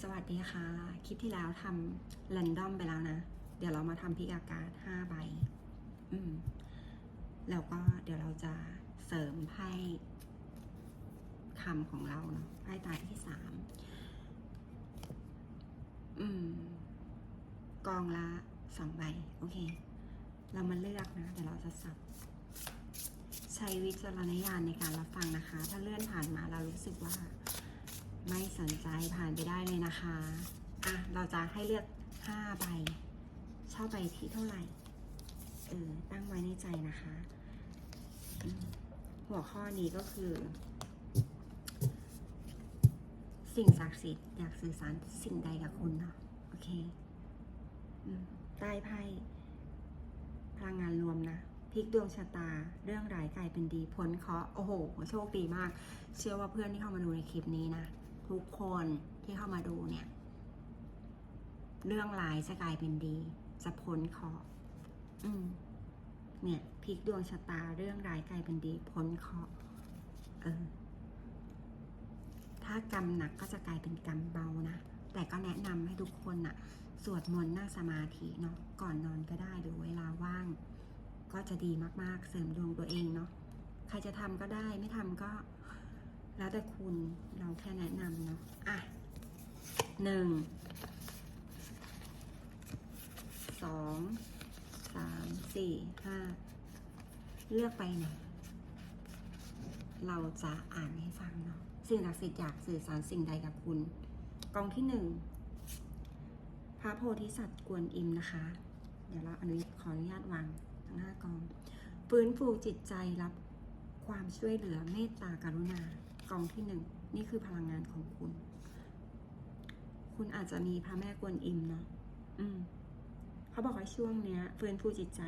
สวัสดีค่ะ คลิปที่แล้วทำแรนดอมไปแล้วนะ เดี๋ยวเรามาทำพิกอากาศ5ใบ อืม แล้วก็เดี๋ยวเราจะเสริมไพ่คำของเราเนาะไพ่ตาที่สาม อืม กองละสองใบ โอเค เรามาเลือกนะ เดี๋ยวเราจะสับ ใช้วิจารณญาณในการรับฟังนะคะ ถ้าเลื่อนผ่านมาเรารู้สึกว่า ไม่สนใจผ่านไปได้เลยนะคะ อะ เราจะให้เลือกห้าใบชอบใบที่เท่าไหร่ เออ ตั้งไว้ในใจนะคะ หัวข้อนี้ก็คือ สิ่งศักดิ์สิทธิ์อยากสื่อสารสิ่งใดกับคุณเนาะ โอเคใต้ไพ่พลังงานรวมนะพลิกดวงชะตาเรื่องร้ายกลายเป็นดีพ้นเคราะห์โอ้โห โชคดีมาก เชื่อว่าเพื่อนที่เข้ามาดูในคลิปนี้นะ ทุกคนที่เข้ามาดูเนี่ย เรื่องร้ายจะกลายเป็นดี จะพ้นเคราะห์อืม เนี่ยพลิกดวงชะตาเรื่องร้ายกลายเป็นดี พ้นเคราะห์เออถ้ากรรมหนักก็จะกลายเป็นกรรมเบานะ แต่ก็แนะนำให้ทุกคนน่ะ สวดมนต์นั่งสมาธิเนาะ ก่อนนอนก็ได้หรือเวลาว่าง ก็จะดีมากๆ เสริมดวงตัวเองเนาะ ใครจะทำก็ได้ ไม่ทำก็ แล้วแต่คุณเราแค่แนะนำเนาะอะหนึ่งสองสามสี่ห้าเลือกไปไหนเราจะอ่านให้ฟังเนาะสิ่งศักดิ์สิทธิ์อยากสื่อสารสิ่งใดกับคุณ กองที่หนึ่งพระโพธิสัตว์กวนอิมนะคะ เดี๋ยวเราอนุญาตขออนุญาตวางทั้งห้ากองฟื้นฟูจิตใจรับความช่วยเหลือเมตตากรุณา กองที่หนึ่งนี่คือพลังงานของคุณ คุณอาจจะมีพระแม่กวนอิมเนาะอืม เขาบอกว่าช่วงเนี้ยฟื้นฟูจิตใจ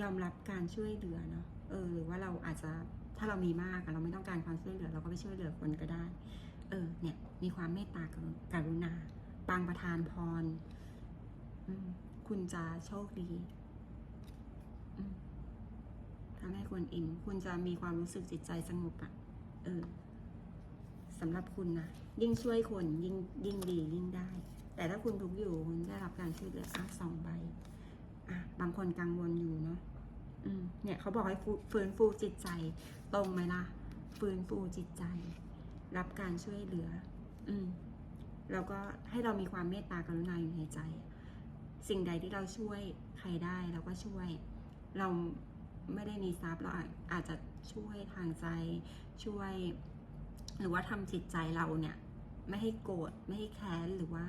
ยอมรับการช่วยเหลือเนาะเออ หรือว่าเราอาจจะถ้าเรามีมากเราไม่ต้องการความช่วยเหลือ เราก็ไปช่วยเหลือคนก็ได้ เออ เนี่ย มีความเมตตากรุกรุณาปางประทานพรคุณจะโชคดีทำให้ควรอิมคุณจะมีความรู้สึกจิตใจสงบอะ ออสำหรับคุณนะยิ่งช่วยคนยิ่งยิ่งดียิ่งได้ แต่ถ้าคุณทุกอยู่คุณได้รับการช่วยเหลืออะสองใบอะบางคนกังวลอยู่เนาะอืมเนี่ยเขาบอกให้ฟื้นฟูจิตใจ ตรงไหมล่ะฟื้นฟูจิตใจ รับการช่วยเหลือ อืมแล้วก็ให้เรามีความเมตตากรุณาอยู่ในใจ สิ่งใดที่เราช่วยใครได้เราก็ช่วย เราไม่ได้มีทรัพย์เราอาจจะช่วยทางใจ ช่วย หรือว่าทำจิตใจเราเนี่ย ไม่ให้โกรธไม่ให้แค้นหรือว่า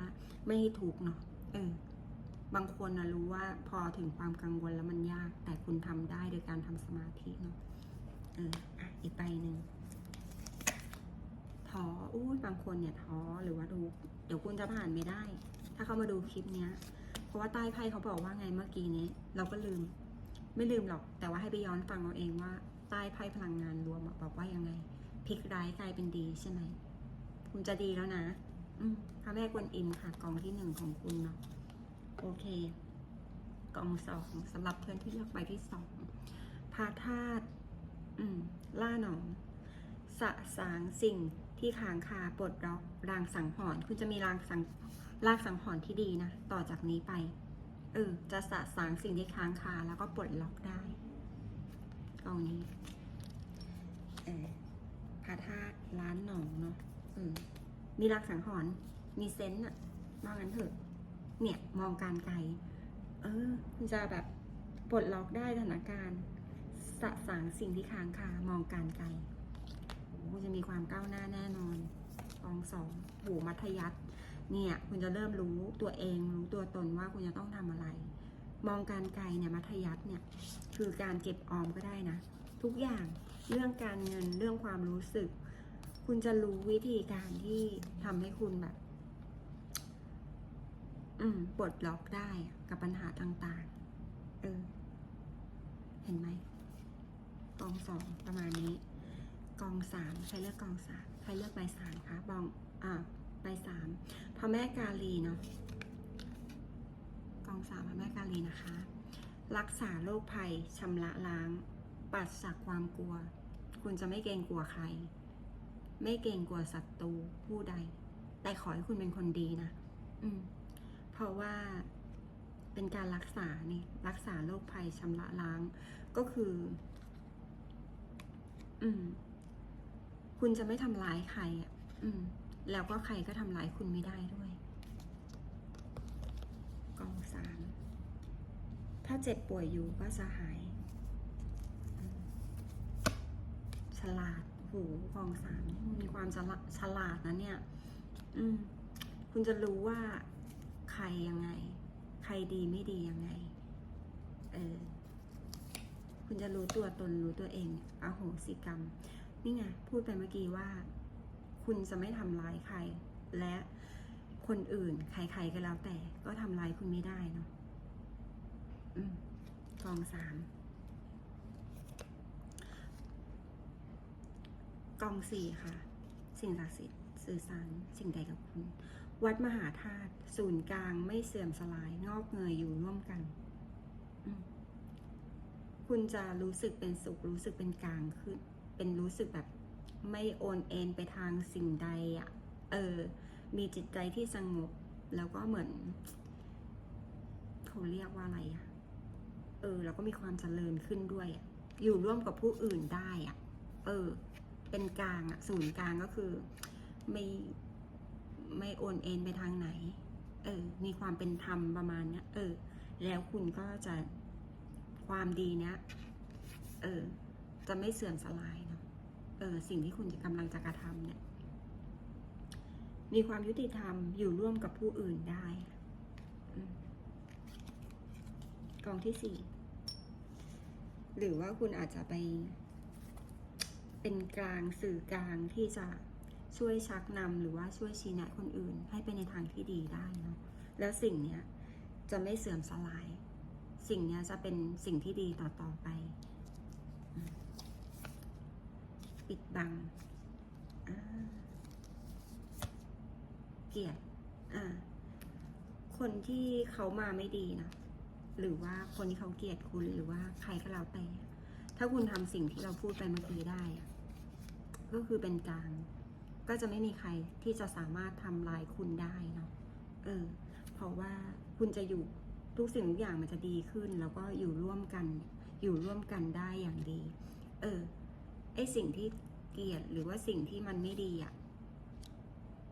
ไม่ให้ทุกข์เนาะเออบางคนนะรู้ว่าพอถึงความกังวลแล้วมันยาก แต่คุณทำได้โดยการทำสมาธิเนาะเอออะอีกใบหนึ่งท้ออุ้บางคนเนี่ยท้อหรือว่าดู เดี๋ยวคุณจะผ่านไม่ได้ ถ้าเขามาดูคลิปเนี้ย เพราะว่าใต้ไพ่เขาบอกว่าไงเมื่อกี้นี้ เราก็ลืม ไม่ลืมหรอก แต่ว่าให้ไปย้อนฟังเอาเองว่า ใต้ไพ่พลังงานรวมบอกว่ายังไงพลิกร้ายกลายเป็นดีใช่ไหมคุณจะดีแล้วนะ อืมพระแม่กวนอิมค่ะ กองที่หนึ่งของคุณเนาะโอเค กองสองสำหรับเพื่อนที่เลือกใบที่สองพาธาตุอืม ล่าหนองสะสางสิ่งที่ค้างคาปลดล็อกรางสังหรณ์คุณจะมีรางสังรางสังหรณ์ที่ดีนะ ต่อจากนี้ไป เออ จะสะสางสิ่งที่ค้างคาแล้วก็ปลดล็อกได้ กองนี้เออพระธาตุล้านหนองเนาะเออมีรางสังหรณ์มีเซนต์อะว่างั้นเถอะ เนี่ยมองการไกล เออคุณจะแบบปลดล็อกได้สถานการณ์สะสางสิ่งที่ค้างคามองการไกลคุณจะมีความก้าวหน้าแน่นอนกองสองหูมัธยัติเนี่ย คุณจะเริ่มรู้ตัวเองรู้ตัวตนว่าคุณจะต้องทำอะไร มองการไกลเนี่ยมัธยัติเนี่ยคือการเก็บออมก็ได้นะ ทุกอย่างเรื่องการเงินเรื่องความรู้สึก คุณจะรู้วิธีการที่ทำให้คุณแบบ อืมปลดล็อกได้กับปัญหาต่างๆ เออ เห็นไหมกองสองประมาณนี้ กองสามใครเลือกกองสามใครเลือกใบสามคะบองอ่าใบสามพระแม่กาลีเนาะ องสามพระแม่กาลีนะคะ รักษาโรคภัยชำระล้าง ปัดจากความกลัว คุณจะไม่เกรงกลัวใคร ไม่เกรงกลัวศัตรูผู้ใด แต่ขอให้คุณเป็นคนดีนะ อืม เพราะว่าเป็นการรักษานี่รักษาโรคภัยชำระล้าง ก็คือ อืม คุณจะไม่ทำร้ายใครอะ อืม แล้วก็ใครก็ทำร้ายคุณไม่ได้ด้วย สามถ้าเจ็บป่วยอยู่ก็จะหาย ฉลาดโหกองสามมีความฉลาดฉลาดนะเนี่ย อืม คุณจะรู้ว่าใครยังไง ใครดีไม่ดียังไง เออ คุณจะรู้ตัวตนรู้ตัวเองอโหสิกรรม นี่ไง พูดไปเมื่อกี้ว่า คุณจะไม่ทำร้ายใคร และ คนอื่น ใครๆก็แล้วแต่ ก็ทำร้ายคุณไม่ได้เนาะกองสามกองสี่ค่ะ สิ่งศักดิ์สิทธิ์สื่อสารสิ่งใดกับคุณ วัดมหาธาตุศูนย์กลางไม่เสื่อมสลาย งอกเงยอยู่ร่วมกัน คุณจะรู้สึกเป็นสุข รู้สึกเป็นกลางขึ้น เป็นรู้สึกแบบ ไม่โอนเอ็นไปทางสิ่งใดอะ่ะเออ มีจิตใจที่สงบ แล้วก็เหมือนเขาเรียกว่าอะไรอะ่ะเออ แล้วก็มีความเจริญขึ้นด้วยอะอยู่ร่วมกับผู้อื่นได้อะเออ เป็นกลางอะศูนย์กลางก็คือไม่ไม่โอนเอ็นไปทางไหน เออ มีความเป็นธรรมประมาณเนี้ยเออ แล้วคุณก็จะความดีเนี้ย เออ จะไม่เสื่อมสลายเนาะ เออ สิ่งที่คุณกำลังจะกระทำเนี่ย มีความยุติธรรมอยู่ร่วมกับผู้อื่นได้กองที่สี่หรือว่าคุณอาจจะไป เป็นกลางสื่อกลางที่จะช่วยชักนำหรือว่าช่วยชี้แนะคนอื่น ให้ไปในทางที่ดีได้เนาะแล้วสิ่งเนี้ยจะไม่เสื่อมสลาย สิ่งเนี้ยจะเป็นสิ่งที่ดีต่อต่อไป ปิดบังอ่า เกลียดอ่า คนที่เขามาไม่ดีนะหรือว่าคนที่เขาเกลียดคุณหรือว่าใครก็แล้วแต่ถ้าคุณทำสิ่งที่เราพูดไปเมื่อกี้ได้ก็คือเป็นกลางก็จะไม่มีใครที่จะสามารถทำลายคุณได้เนาะเออ เพราะว่าคุณจะอยู่ทุกสิ่งทุกอย่างมันจะดีขึ้น แล้วก็อยู่ร่วมกัน อยู่ร่วมกันได้อย่างดี เออไอสิ่งที่เกลียดหรือว่าสิ่งที่มันไม่ดีอะ่ะ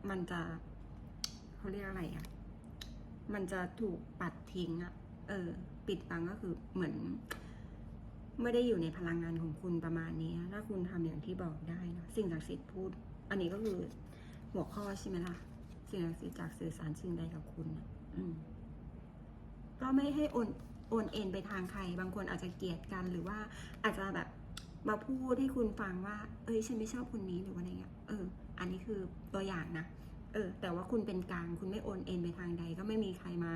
มันจะ เขาเรียกอะไรอะ่ะ มันจะถูกปัดทิ้งอะ่ะ เออ ปิดบังก็คือเหมือน ไม่ได้อยู่ในพลังงานของคุณประมาณนี้ ถ้าคุณทำอย่างที่บอกได้เนะสิ่งศักดิ์สิทธิ์พูด อันนี้ก็คือหัวข้อใช่ไหมล่ะ สิ่งศักดิ์สิทธิ์จากสื่อสารสิ่งใดกับคุณนะอืมก็ไม่ให้โอนโอนเอ็นไปทางใคร บางคนอาจจะเกลียดกันหรือว่าอาจจะแบบมาพูดให้คุณฟังว่า เอ้ย ฉันไม่ชอบคนนี้หรือว่าอะไรเงี้ย เออ อันนี้คือตัวอย่างนะ เออแต่ว่าคุณเป็นกลางคุณไม่โอนเอ็นไปทางใด ก็ไม่มีใครมา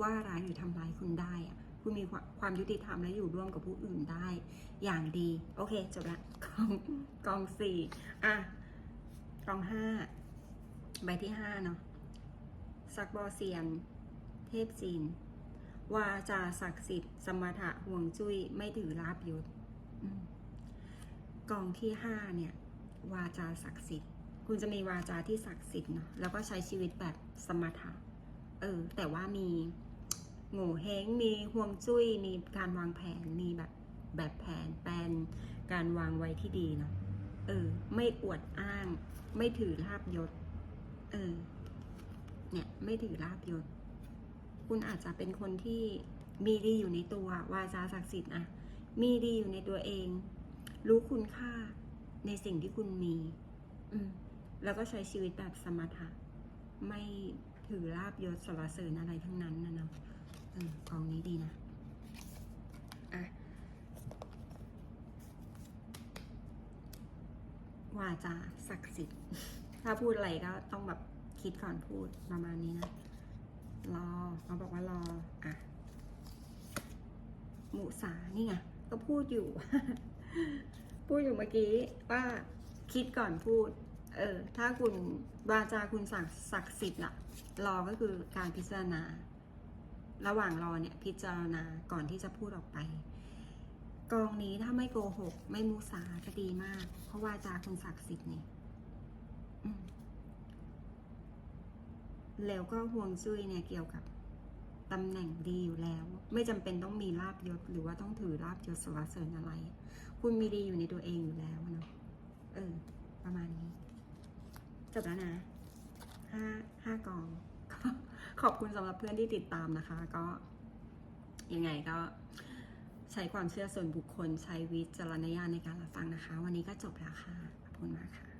ว่าร้ายหรือทำร้ายคุณได้อะคุณมีความความยุติธรรมและอยู่ร่วมกับผู้อื่นได้ อย่างดี โอเคจบละกองกองสี่อะกองห้าใบที่ห้าเนาะซักบอเซียน เทพจีน วาจาศักดิ์สิทธิ์ สมถะห่วงจุ้ยไม่ถือลาบยศกองที่ห้าเนี่ย วาจาศักดิ์สิทธิ์ คุณจะมีวาจาที่ศักดิ์สิทธิ์เนาะแล้วก็ใช้ชีวิตแบบสมถะเออ แต่ว่ามีโง่เฮงมีห่วงจุ้ย มีการวางแผน มีแบบแบบแผนแปนการวางไว้ที่ดีเนาะ เออ ไม่อวดอ้าง ไม่ถือลาบยศ เออ เนี่ย ไม่ถือลาบยศ คุณอาจจะเป็นคนที่มีดีอยู่ในตัววาจาศักดิ์สิทธิ์อะมีดีอยู่ในตัวเอง รู้คุณค่าในสิ่งที่คุณมี อืม แล้วก็ใช้ชีวิตแบบสมถะไม่ถือลาบยศสรรเสริญอะไรทั้งนั้นนะเนาะกองนี้ดีนะอะวาจาศักดิ์สิทธิ์ ถ้าพูดอะไรก็ต้องแบบคิดก่อนพูดประมาณนี้นะ รอเขาบอกว่ารอ อะมุสา นี่ไง ก็พูดอยู่ พูดอยู่เมื่อกี้ว่าคิดก่อนพูด เออ ถ้าคุณวาจาคุณศักดิ์ศักดิ์สิทธิ์ล่ะ รอก็คือการพิจารณา ระหว่างรอเนี่ยพิจารณาก่อนที่จะพูดออกไป กองนี้ถ้าไม่โกหก ไม่มุสาจะดีมาก เพราะวาจาคุณศักดิ์สิทธิ์นี่แล้วก็ห่วงจุ้ยเนี่ยเกี่ยวกับตำแหน่งดีอยู่แล้ว ไม่จำเป็นต้องมีลาบยศ หรือว่าต้องถือลาบยศสรรเสริญอะไร คุณมีดีอยู่ในตัวเองอยู่แล้วเนาะเออ ประมาณนี้ จบแล้วนะห้าห้ากอง ขอบคุณสำหรับเพื่อนที่ติดตามนะคะ ก็ยังไงก็ใช้ความเชื่อส่วนบุคคลใช้วิจารณญาณในการรับฟังนะคะ วันนี้ก็จบแล้วค่ะ ขอบคุณมากค่ะ